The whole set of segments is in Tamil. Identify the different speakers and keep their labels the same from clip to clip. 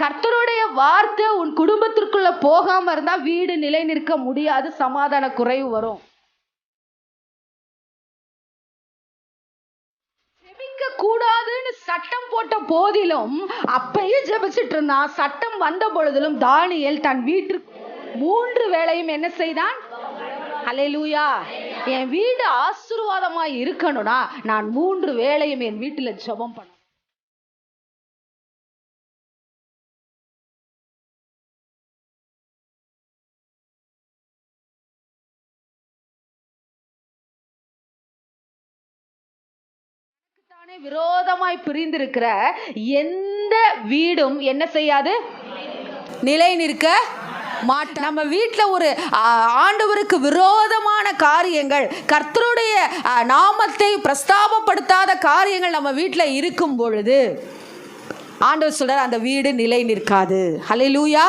Speaker 1: கர்த்தருடைய வார்த்தை உன் குடும்பத்திற்குள்ள போகாம இருந்தா வீடு நிலை நிற்க முடியாது சமாதான குறைவு வரும். கூடாதுன்னு சட்டம் போட்ட போதிலும் அப்பயே ஜெபிச்சிட்டு இருந்தான் சட்டம் வந்த பொழுதிலும் தானியல் தன் வீட்டிற்கு மூன்று வேளையும் என்ன செய்தான்? அலையலூயா என் வீடு ஆசீர்வாதமா இருக்கணும்னா நான் மூன்று வேளையும் என் வீட்டுல ஜெபம் பண்ண விரோதமாய் பிரிந்திருக்கிற எந்த வீடும் என்ன செய்யாது? நிலை நிற்க மாட்ட நம்ம வீட்டில் ஒரு ஆண்டவருக்கு விரோதமான காரியங்கள் கர்த்தருடைய நாமத்தை பிரஸ்தாபப்படுத்தாத காரியங்கள் நம்ம வீட்டில் இருக்கும் பொழுது ஆண்டவர் சொல்றார் அந்த வீடு நிலை நிற்காது. ஹalleluya.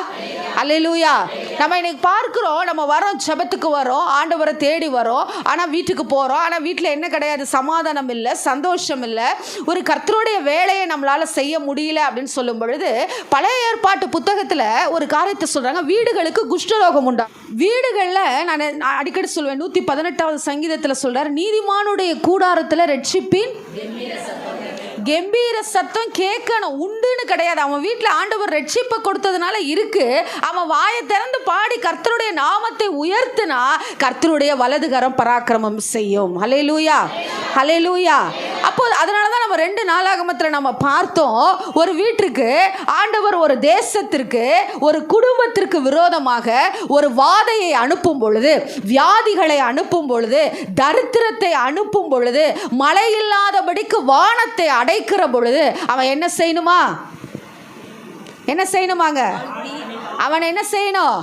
Speaker 1: ஹalleluya. நம்ம இன்னைக்கு பார்க்குறோம் நம்ம வரோம் ஜெபத்துக்கு வரோம் ஆண்டவரை தேடி வரோம் ஆனால் வீட்டுக்கு போகிறோம் ஆனால் வீட்டில் என்ன கிடையாது சமாதானம் இல்லை சந்தோஷம் இல்லை. ஒரு கர்த்தருடைய வேலையை நம்மளால் செய்ய முடியல அப்படின்னு சொல்லும் பொழுது பழைய ஏற்பாட்டு புத்தகத்தில் ஒரு காரியத்தை சொல்கிறாங்க வீடுகளுக்கு குஷ்டரோகம் உண்டா. வீடுகளில் நான் நான் அடிக்கடி சொல்வேன் நூற்றி பதினெட்டாவது சங்கீதத்தில் சொல்கிறார் நீதிமானுடைய கூடாரத்தில் ரட்சிப்பின் கம்பீர சத்தம் கேட்கணும் உண்டுன்னு கிடையாது. அவன் வீட்டில் ஆண்டவர் ரட்சிப்பை கொடுத்ததுனால இருக்கு. அவன் வாயை திறந்து பாடி கர்த்தருடைய நாமத்தை உயர்த்தினா கர்த்தருடைய வலதுகரம் பராக்கிரமம் செய்யும். ஹalleluya ஹalleluya அப்போ அதனால தான் நம்ம ரெண்டு நாளாகமத்தில் நம்ம பார்த்தோம். ஒரு வீட்டிற்கு ஆண்டவர் ஒரு தேசத்திற்கு ஒரு குடும்பத்திற்கு விரோதமாக ஒரு வாதையை அனுப்பும் பொழுது வியாதிகளை அனுப்பும் பொழுது தரித்திரத்தை அனுப்பும் பொழுது மழை இல்லாதபடிக்கு வானத்தை அடைக்கிற பொழுது அவன் என்ன செய்யணுமா? என்ன செய்யணுமாங்க? அவன் என்ன செய்யணும்?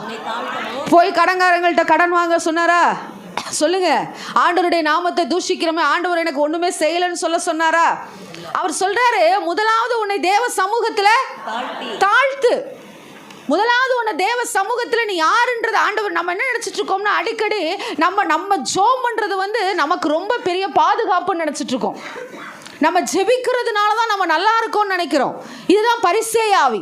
Speaker 1: போய் கடன்காரங்கள்ட்ட கடன் வாங்க சொன்னாரா? சொல்லுங்க. ஆண்டவருடைய நாமத்தை தூஷிக்கிறோமே. ஆண்டவர் எனக்கு ஒண்ணுமே செய்யலைன்னு சொல்ல சொன்னாரா? அவர் சொல்றாரு முதலாவது உன்னை தேவ சமூகத்துல தாழ்த்து. முதலாவது உன்னை தேவ சமூகத்துல நீ யாருன்றது ஆண்டவர் நம்ம என்ன நினச்சிட்டு இருக்கோம்னா அடிக்கடி நம்ம நம்ம ஜோம் பண்றது வந்து நமக்கு ரொம்ப பெரிய பாதுகாப்புன்னு நினச்சிட்டு இருக்கோம். நம்ம ஜெபிக்கிறதுனால தான் நம்ம நல்லா இருக்கோம்னு நினைக்கிறோம். இதுதான் பரிசேயாவி.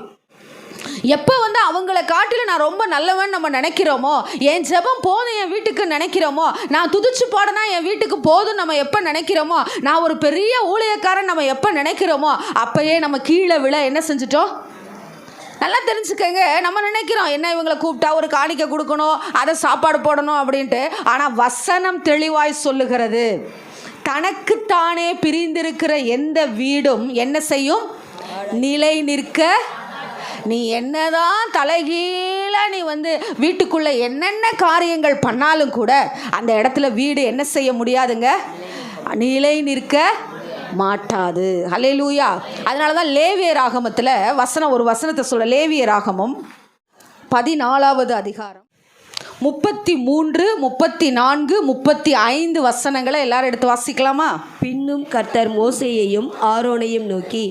Speaker 1: எப்போ வந்து அவங்கள காட்டிலும் நான் ரொம்ப நல்லவன் நம்ம நினைக்கிறோமோ என் ஜெபம் போதும் என் வீட்டுக்கு நினைக்கிறோமோ நான் துதிச்சு பாடனா என் வீட்டுக்கு போதும் நம்ம எப்போ நினைக்கிறோமோ நான் ஒரு பெரிய ஊழியக்காரன் நம்ம எப்போ நினைக்கிறோமோ அப்பயே நம்ம கீழே விழ என்ன செஞ்சிட்டோம்? நல்லா தெரிஞ்சுக்கங்க. நம்ம நினைக்கிறோம் என்ன இவங்களை கூப்பிட்டா ஒரு காணிக்கை கொடுக்கணும் அதை சாப்பாடு போடணும் அப்படின்ட்டு. ஆனால் வசனம் தெளிவாய் சொல்லுகிறது. தனக்குத்தானே பிரிந்திருக்கிற எந்த வீடும் என்ன செய்யும்? நிலை நிற்க. நீ என்னதான் தலைகீழ நீ வந்து வீட்டுக்குள்ள என்னென்ன காரியங்கள் பண்ணாலும் கூட அந்த இடத்துல வீடு என்ன செய்ய முடியாதுங்க? நிலை நிற்க மாட்டாது. ஹalleluya. அதனால தான் லேவியர் ஆகமத்தில் வசனம் ஒரு வசனத்தை சொல்ல லேவியர் ராகமம் பதினாலாவது அதிகாரம். முப்பத்தி மூன்று முப்பத்தி நான்கு முப்பத்தி ஐந்து வசனங்களை எல்லாரும் எடுத்து வாசிக்கலாமா?
Speaker 2: பின்னும் கர்த்தர் மோசேயையும் ஆரோனையும் நோக்கி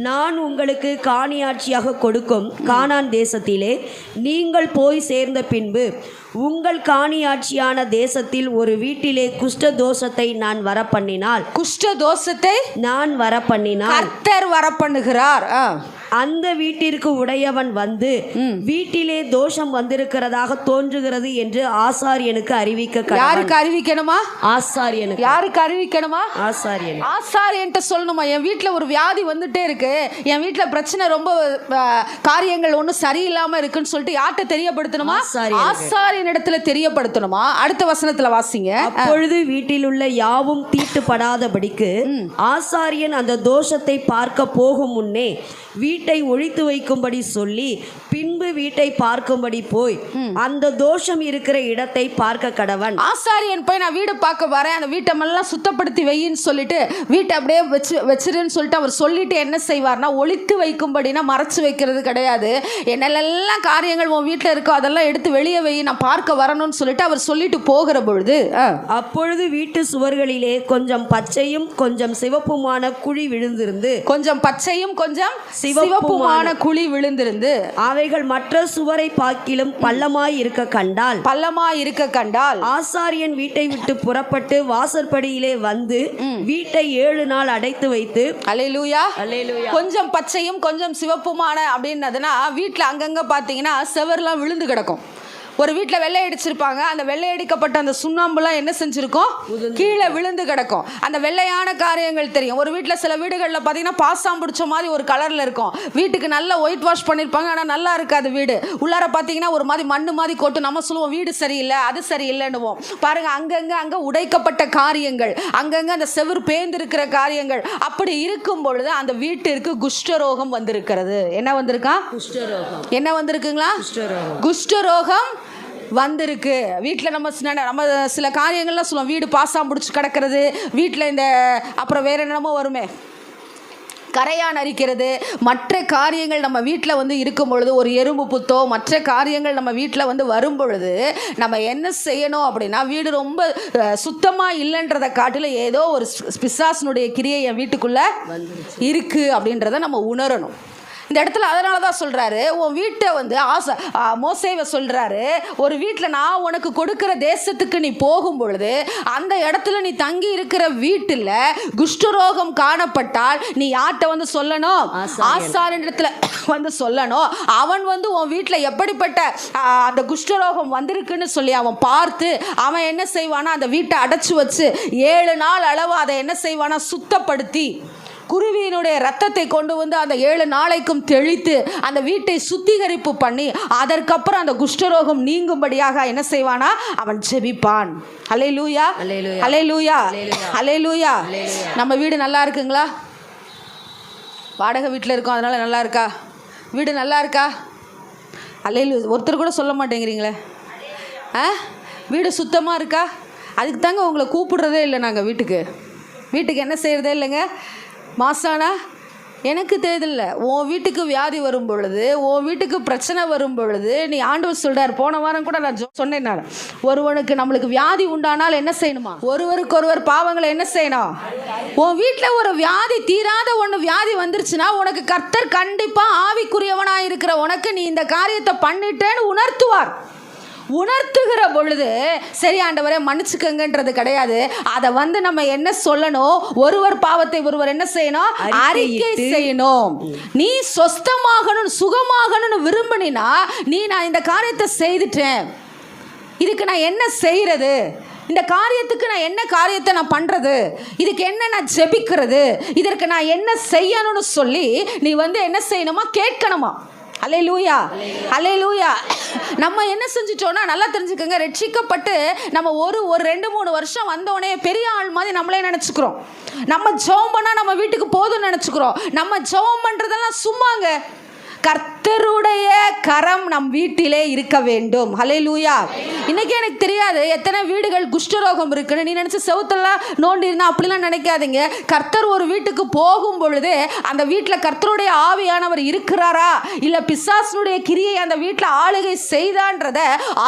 Speaker 2: நான் உங்களுக்கு காணியாட்சியாக கொடுக்கும் கானான் தேசத்திலே நீங்கள் போய் சேர்ந்த பின்பு உங்கள் காணியாட்சியான தேசத்தில் ஒரு வீட்டிலே குஷ்ட தோஷத்தை நான் வரப்பண்ணினால்
Speaker 1: குஷ்ட தோஷத்தை
Speaker 2: நான் வரப்பண்ணினால்
Speaker 1: கர்த்தர் வரப்பண்ணுகிறார். ஆ.
Speaker 2: அந்த வீட்டிற்கு உடையவன் வந்து வீட்டிலே தோஷம் வந்திருக்கிறதாக தோன்றுகிறது என்று ஆசாரியனுக்கு அறிவிக்க.
Speaker 1: யாருக்கு அறிவிக்கணுமா?
Speaker 2: ஆசாரியனுக்கு
Speaker 1: யாருக்கு அறிவிக்கணுமா?
Speaker 2: ஆசாரியன்
Speaker 1: ஆசாரியன்ட்ட சொல்லணுமா? என் வீட்டில் ஒரு வியாதி வந்துட்டே இருக்கு. என் வீட்டில் பிரச்சனை ரொம்ப காரியங்கள் ஒன்றும் சரியில்லாமல் இருக்குன்னு சொல்லிட்டு யார்கிட்ட தெரியப்படுத்தணுமா. ஆசாரியன் இடத்துல தெரியப்படுத்தணுமா? அடுத்த வசனத்தில் வாசிங்க.
Speaker 2: அப்பொழுது வீட்டில் உள்ள யாவும் தீட்டுப்படாதபடிக்கு ஆசாரியன் அந்த தோஷத்தை பார்க்க போகும் முன்னே வீட்டை ஒழித்து வைக்கும்படி சொல்லி பின்பு வீட்டை பார்க்கும்படி போய் அந்த தோஷம் இருக்கிற இடத்தை பார்க்க கடவன்.
Speaker 1: ஆசாரியன் போய் நான் வீடு பார்க்க வரேன். அந்த வீட்டை எல்லாம் சுத்தப்படுத்தி வையின்னு சொல்லிட்டு வீட்டை அப்படியே வச்சு வச்சிருன்னு சொல்லிட்டு அவர் சொல்லிட்டு என்ன செய்வார்னா ஒழித்து வைக்கும்படினா மறைச்சு வைக்கிறது கிடையாது. என்னெல்லாம் காரியங்கள் உன் வீட்டில் இருக்கோ அதெல்லாம் எடுத்து வெளியே வை நான் பார்க்க வரணும்னு சொல்லிட்டு அவர் சொல்லிட்டு போகிற பொழுது
Speaker 2: அப்பொழுது வீட்டு சுவர்களிலே கொஞ்சம் பச்சையும் கொஞ்சம் சிவப்புமான குழி விழுந்திருந்து
Speaker 1: கொஞ்சம் பச்சையும் கொஞ்சம்
Speaker 2: சிவப்புமான
Speaker 1: சிவப்புமான குழி விழுந்திருந்து
Speaker 2: அவைகள் மற்ற சுவரை பாக்கிலும் பள்ளமாய் இருக்க கண்டால்
Speaker 1: பள்ளமா இருக்க கண்டால்
Speaker 2: ஆசாரியன் வீட்டை விட்டு புறப்பட்டு வாசற்படியிலே வந்து வீட்டை ஏழு நாள் அடைத்து வைத்து
Speaker 1: அலையிலூயா. கொஞ்சம் பச்சையும் கொஞ்சம் சிவப்புமான அப்படின்னதுன்னா வீட்டில் அங்கங்கே பார்த்தீங்கன்னா செவர்லாம் விழுந்து கிடக்கும். ஒரு வீட்டில் வெள்ளை அடிச்சிருப்பாங்க அந்த வெள்ளை அடிக்கப்பட்ட அந்த சுண்ணாம்புலாம் என்ன செஞ்சிருக்கும்? கீழே விழுந்து கிடக்கும். அந்த வெள்ளையான காரியங்கள் தெரியும். ஒரு வீட்டில் சில வீடுகளில் பார்த்தீங்கன்னா பாசாம் பிடிச்ச மாதிரி ஒரு கலரில் இருக்கும். வீட்டுக்கு நல்லா ஒயிட் வாஷ் பண்ணியிருப்பாங்க ஆனால் நல்லா இருக்காது வீடு. உள்ளார பார்த்தீங்கன்னா ஒரு மாதிரி மண்ணு மாதிரி கொட்டு. நம்ம சொல்லுவோம் வீடு சரியில்லை அது சரியில்லைன்னுவோம். பாருங்க அங்கங்கே அங்கே உடைக்கப்பட்ட காரியங்கள் அங்கங்கே அந்த செவுரு பேந்திருக்கிற காரியங்கள் அப்படி இருக்கும் பொழுது அந்த வீட்டிற்கு குஷ்டரோகம் வந்திருக்கிறது. என்ன வந்திருக்கா?
Speaker 2: குஷ்டரோகம்.
Speaker 1: என்ன வந்திருக்குங்களா?
Speaker 2: குஷ்டரோகம்.
Speaker 1: குஷ்டரோகம் வந்திருக்கு. வீட்டில் நம்ம நம்ம சில காரியங்கள்லாம் சொல்லுவோம். வீடு பாசா முடிச்சு கிடக்கிறது வீட்டில் இந்த அப்புறம் வேற என்னமோ வருமே. கரையான் அரிக்கிறது மற்ற காரியங்கள் நம்ம வீட்டில் வந்து இருக்கும் பொழுது ஒரு எறும்பு புத்தோ மற்ற காரியங்கள் நம்ம வீட்டில் வந்து வரும் பொழுது நம்ம என்ன செய்யணும் அப்படின்னா வீடு ரொம்ப சுத்தமாக இல்லைன்றதை காட்டில் ஏதோ ஒரு பிசாசனுடைய கிரியை என் வீட்டுக்குள்ளே இருக்குது அப்படின்றத நம்ம உணரணும். இந்த இடத்துல அதனால தான் சொல்கிறாரு உன் வீட்டை வந்து ஆசை மோசேவை சொல்கிறாரு ஒரு வீட்டில் நான் உனக்கு கொடுக்குற தேசத்துக்கு நீ போகும் பொழுது அந்த இடத்துல நீ தங்கி இருக்கிற வீட்டில் குஷ்டரோகம் காணப்பட்டால் நீ யார்கிட்ட வந்து சொல்லணும்.
Speaker 2: ஆசாரியன்.
Speaker 1: இடத்துல வந்து சொல்லணும். அவன் வந்து உன் வீட்டில் எப்படிப்பட்ட அந்த குஷ்டரோகம் வந்திருக்குன்னு சொல்லி அவன் பார்த்து அவன் என்ன செய்வானா அந்த வீட்டை அடைச்சி வச்சு ஏழு நாள் அளவு அதை என்ன செய்வானா சுத்தப்படுத்தி குருவியினுடைய ரத்தத்தை கொண்டு வந்து அந்த ஏழு நாளைக்கும் தெளித்து அந்த வீட்டை சுத்திகரிப்பு பண்ணி அதற்கப்புறம் அந்த குஷ்டரோகம் நீங்கும்படியாக என்ன செய்வானா? அவன் ஜெபிப்பான். அலை லூயா. அலை லூயா. அலை லூயா. நம்ம வீடு நல்லா இருக்குங்களா? வாடகை வீட்டில் இருக்கோம் அதனால நல்லா இருக்கா? வீடு நல்லா இருக்கா? அலையிலு ஒருத்தர் கூட சொல்ல மாட்டேங்கிறீங்களே. ஆ? வீடு சுத்தமாக இருக்கா? அதுக்கு தாங்க உங்களை கூப்பிடுறதே இல்லை நாங்கள் வீட்டுக்கு. வீட்டுக்கு என்ன செய்கிறதே இல்லைங்க? மாசானா எனக்கு தேவையில்லை உன் வீட்டுக்கு வியாதி வரும் பொழுது உன் வீட்டுக்கு பிரச்சனை வரும் பொழுது நீ ஆண்டவர் சொல்றார். போன வாரம் கூட நான் சொன்னேன் நான். ஒருவனுக்கு நம்மளுக்கு வியாதி உண்டானால் என்ன செய்யணுமா? ஒருவருக்கு ஒருவர் பாவங்களை என்ன செய்யணும்? உன் வீட்டில் ஒரு வியாதி தீராத ஒன்று வியாதி வந்துருச்சுன்னா உனக்கு கர்த்தர் கண்டிப்பாக ஆவிக்குரியவனாக இருக்கிற உனக்கு நீ இந்த காரியத்தை பண்ணிட்டேன்னு உணர்த்துவார். உணர்த்துகிற பொழுது சரி ஆண்டவரே மன்னிச்சுக்கங்கன்றது கிடையாது. அதை வந்து நம்ம என்ன சொல்லணும்? ஒருவர் பாவத்தை ஒருவர் என்ன செய்யணும்? அறிக்கை. செய்யணும். நீ சொஸ்தமாகணும் சுகமாகணும்னு விரும்பினா நீ நான் இந்த காரியத்தை செய்துட்டேன். இதுக்கு நான் என்ன செய்கிறது இந்த காரியத்துக்கு நான் என்ன காரியத்தை நான் பண்ணுறது இதுக்கு என்ன நான் ஜெபிக்கிறது? இதற்கு நான் என்ன செய்யணும்னு சொல்லி நீ வந்து என்ன செய்யணுமா? கேட்கணுமா? அலை லூயா அலை லூயா நம்ம என்ன செஞ்சிட்டோம்னா நல்லா தெரிஞ்சுக்கோங்க. ரட்சிக்கப்பட்டு நம்ம ஒரு ஒரு ரெண்டு மூணு வருஷம் வந்தோடனே பெரிய ஆள் மாதிரி நம்மளே நினச்சிக்கிறோம். நம்ம ஜெபம் பண்ணால் நம்ம வீட்டுக்கு போதும்னு நினச்சிக்கிறோம். நம்ம ஜெபம் பண்ணுறதெல்லாம் சும்மாங்க. கர்த்தருடைய கரம் நம் வீட்டிலே இருக்க வேண்டும். ஹலே லூயா இன்னைக்கு எனக்கு தெரியாது எத்தனை வீடுகள் குஷ்டரோகம் இருக்குன்னு. நீ நினச்ச செவுத்தெல்லாம் நோண்டி இருந்தா அப்படிலாம் நினைக்காதீங்க. கர்த்தர் ஒரு வீட்டுக்கு போகும் பொழுது அந்த வீட்டில் கர்த்தருடைய ஆவியானவர் இருக்கிறாரா? இல்லை பிசாசனுடைய கிரியை அந்த வீட்டில் ஆளுகை செய்தான்றத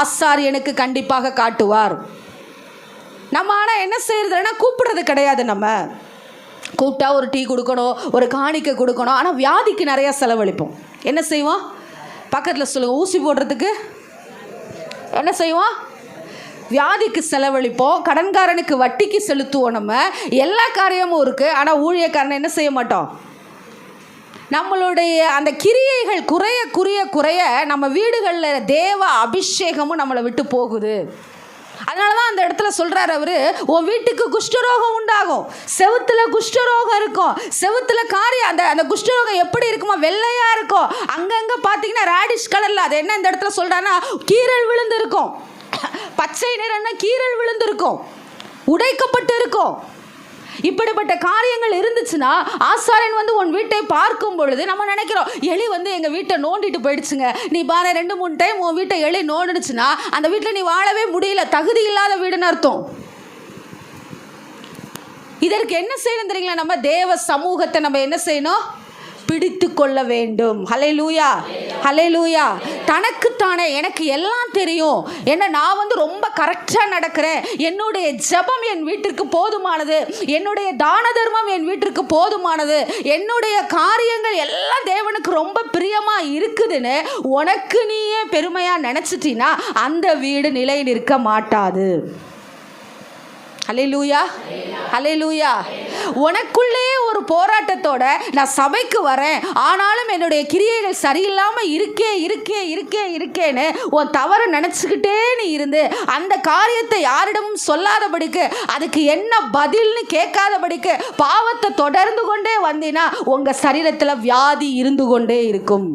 Speaker 1: ஆசாரியனுக்கு கண்டிப்பாக காட்டுவார். நம்ம ஆனால் என்ன செய்யறதுன்னா கூப்பிடுறது கிடையாது நம்ம. கூப்பிட்டா ஒரு டீ கொடுக்கணும் ஒரு காணிக்கை கொடுக்கணும். ஆனால் வியாதிக்கு நிறையா செலவழிப்போம். என்ன செய்வோம் பக்கத்தில் சொல்லுங்கள் ஊசி போடுறதுக்கு. என்ன செய்வோம் வியாதிக்கு செலவழிப்போம் கடன்காரனுக்கு வட்டிக்கு செலுத்துவோம் நம்ம. எல்லா காரியமும் இருக்குது ஆனால் ஊழியக்காரனை என்ன செய்ய மாட்டோம் நம்மளுடைய அந்த கிரியைகள் குறைய குறைய குறைய நம்ம வீடுகளில் தேவ அபிஷேகமும் நம்மளை விட்டு போகுது. அதனால தான் அந்த இடத்துல சொல்கிறார் அவர் உன் வீட்டுக்கு குஷ்டரோகம் உண்டாகும். செவுத்துல குஷ்டரோகம் இருக்கும். செவுத்துல காரியம் அந்த அந்த குஷ்டரோகம் எப்படி இருக்குமா வெள்ளையாக இருக்கும். அங்கங்கே பார்த்தீங்கன்னா ரேடிஷ் கலரில் அது என்ன இந்த இடத்துல சொல்கிறான்னா கீரல் விழுந்திருக்கும். பச்சை நிறம்னா கீரல் விழுந்திருக்கும். உடைக்கப்பட்டு இருக்கும் இப்படிப்பட்ட காரியங்கள் இருந்துச்சுன்னா ஆசாரியன் வந்து உன் வீட்டை பார்க்கும் பொழுது நம்ம நினைக்கிறோம் எலி வந்து எங்கள் வீட்டை நோண்டிட்டு போயிடுச்சுங்க. நீ பாரு ரெண்டு மூணு டைம் உன் வீட்டை எலி நோண்டுச்சுன்னா அந்த வீட்டில் நீ வாழவே முடியல. தகுதி இல்லாத வீடுன்னு அர்த்தம். இதற்கு என்ன செய்யணும் தெரியுங்களா? நம்ம தேவ சமூகத்தை நம்ம என்ன செய்யணும்? பிடித்து கொள்ள வேண்டும் ஹalleluya. லூயா தனக்குத்தானே எனக்கு எல்லாம் தெரியும். என்ன நான் வந்து ரொம்ப கரெக்டாக நடக்கிறேன். என்னுடைய ஜெபம் என் வீட்டிற்கு போதுமானது. என்னுடைய தான தர்மம் என் வீட்டிற்கு போதுமானது. என்னுடைய காரியங்கள் எல்லாம் தேவனுக்கு ரொம்ப பிரியமாக இருக்குதுன்னு உனக்கு நீயே பெருமையாக நினச்சிட்டினா அந்த வீடு நிலை நிற்க மாட்டாது. ஹalleluya. ஹalleluya. உனக்குள்ளே ஒரு போராட்டத்தோட நான் சபைக்கு வரேன். ஆனாலும் என்னுடைய கிரியைகள் சரியில்லாமல் இருக்கே இருக்கே இருக்கே இருக்கேன்னு உன் தவறு நினச்சிக்கிட்டே நீ இருந்து அந்த காரியத்தை யாரிடமும் சொல்லாதபடிக்கு அதுக்கு என்ன பதில்னு கேட்காதபடிக்கு பாவத்தை தொடர்ந்து கொண்டே வந்தீன்னா உங்கள் சரீரத்தில் வியாதி இருந்து கொண்டே இருக்கும்.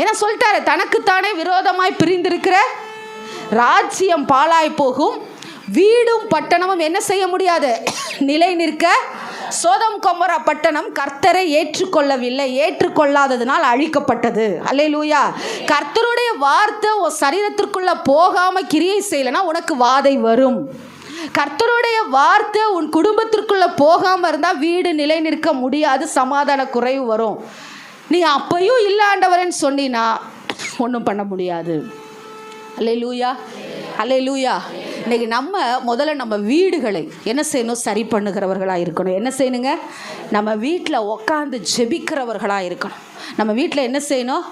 Speaker 1: ஏன்னா சொல்லிட்டாரு? தனக்குத்தானே விரோதமாய் பிரிந்திருக்கிற? ராஜ்யம் பாழாய் போகும். வீடும் பட்டணமும் என்ன செய்ய முடியாது? நிலை நிற்க சோதம் கொமரா பட்டணம் கர்த்தரை ஏற்றுக்கொள்ளவில்லை ஏற்றுக்கொள்ளாததினால் அழிக்கப்பட்டது. அல்லே லூயா கர்த்தருடைய வார்த்தை உன் சரீரத்திற்குள்ள போகாம கிரியை செய்யலைன்னா உனக்கு வாதை வரும். கர்த்தருடைய வார்த்தை உன் குடும்பத்திற்குள்ள போகாம இருந்தா வீடு நிலை நிற்க முடியாது சமாதான குறைவு வரும். நீ அப்பையும் இல்லை சொன்னினா ஒன்றும் பண்ண முடியாது. அல்லே லூயா அல்லே லூயா இன்னைக்கு நம்ம முதல்ல நம்ம வீடுகளை என்ன செய்யணும்? சரி பண்ணுகிறவர்களாக இருக்கணும். என்ன செய்யணுங்க? நம்ம வீட்டில் உக்காந்து ஜெபிக்கிறவர்களாக இருக்கணும். நம்ம வீட்டில் என்ன செய்யணும்?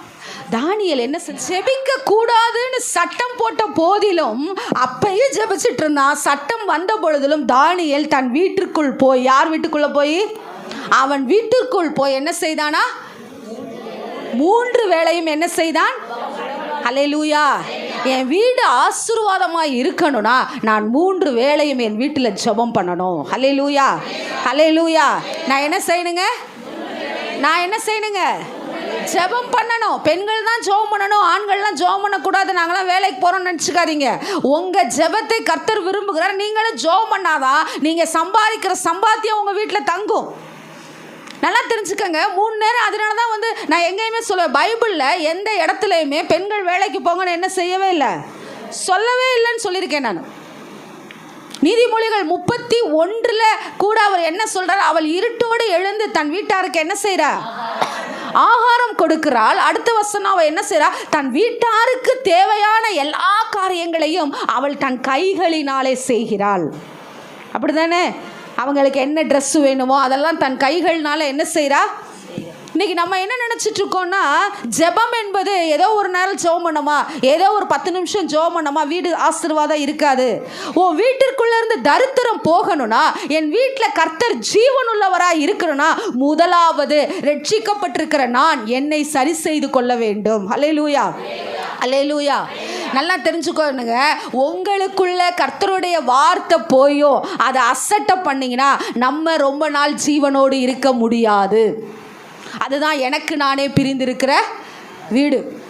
Speaker 1: தானியல் என்ன ஜெபிக்க கூடாதுன்னு சட்டம் போட்ட போதிலும் அப்பயும் ஜெபிச்சிட்டு இருந்தான். சட்டம் வந்த பொழுதிலும் தானியல் தன் வீட்டிற்குள் போய் யார் வீட்டுக்குள்ள போய்? அவன் வீட்டிற்குள் போய் என்ன செய்தானா? மூன்று வேளையும் என்ன செய்தான்? ஹalleluya. என் வீடு ஆசீர்வாதமாக இருக்கணும்னா நான் மூன்று வேளையும் என் வீட்டில் ஜெபம் பண்ணணும். ஹலே லூயா ஹலே லூயா நான் என்ன செய்யணுங்க? நான் என்ன செய்யணுங்க? ஜெபம் பண்ணணும். பெண்கள் தான் ஜெபம் பண்ணணும். ஆண்கள்லாம் ஜெபம் பண்ணக்கூடாது. நாங்களாம் வேலைக்கு போகிறோம்னு நினச்சிக்காதீங்க. உங்கள் ஜெபத்தை கர்த்தர் விரும்புகிறார். நீங்களும் ஜெபம் பண்ணாதான் நீங்கள் சம்பாதிக்கிற சம்பாத்தியம் உங்கள் வீட்டில் தங்கும். நல்லா தெரிஞ்சுக்கங்க. மூணு நேரம் அதனால தான் வந்து நான் எங்கேயுமே சொல்லுவேன் பைபிளில் எந்த இடத்துலையுமே பெண்கள் வேலைக்கு போங்கன்னு என்ன செய்யவே இல்லை. சொல்லவே இல்லைன்னு சொல்லியிருக்கேன் நான். நீதிமொழிகள் முப்பத்தி ஒன்றில் கூட அவர் என்ன சொல்கிறார் அவள் இருட்டோடு எழுந்து தன் வீட்டாருக்கு என்ன செய்கிறா ஆகாரம் கொடுக்கிறாள். அடுத்த வசனம் அவள் என்ன செய்கிறா தன் வீட்டாருக்கு தேவையான எல்லா காரியங்களையும் அவள் தன் கைகளினாலே செய்கிறாள். அப்படிதானே? அவங்களுக்கு என்ன ட்ரெஸ் வேணுமோ அதெல்லாம் தன் கைகள்னால என்ன செய்கிறா இன்னைக்கு நம்ம என்ன நினச்சிட்டு இருக்கோம்னா ஜெபம் என்பது ஏதோ ஒரு நேரம் ஜெபம் பண்ணோமா? ஏதோ ஒரு பத்து நிமிஷம் ஜெபம் பண்ணோமா? வீடு ஆசீர்வாதம் இருக்காது. ஓ வீட்டிற்குள்ள இருந்து தரித்திரம் போகணும்னா என் வீட்டில் கர்த்தர் ஜீவனுள்ளவராக இருக்கணும்னா முதலாவது ரட்சிக்கப்பட்டிருக்கிற நான் என்னை சரி செய்து கொள்ள வேண்டும். ஹalleluya அலையலூயா நல்லா தெரிஞ்சுக்கோனுங்க உங்களுக்குள்ள கர்த்தருடைய வார்த்தை போயும். அதை அசட்டை பண்ணீங்கன்னா நம்ம ரொம்ப நாள் ஜீவனோடு இருக்க முடியாது. அதுதான் எனக்கு நானே பிரிந்திருக்கிற வீடு.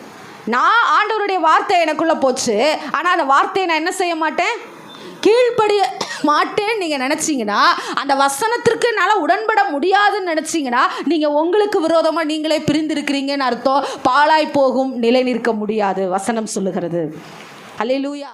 Speaker 1: நான் ஆண்டவருடைய வார்த்தை எனக்குள்ளே போச்சு. ஆனால் அந்த வார்த்தையை நான் என்ன செய்ய மாட்டேன்? கீழ்ப்படிய மாட்டேன்னு நீங்கள் நினச்சிங்கன்னா அந்த வசனத்திற்கு என்னால் உடன்பட முடியாதுன்னு நினச்சிங்கன்னா நீங்கள் உங்களுக்கு விரோதமாக நீங்களே பிரிந்திருக்கிறீங்கன்னு அர்த்தம். பாழாய் போகும் நிலை நிற்க முடியாது. வசனம் சொல்லுகிறது. அல்லேலூயா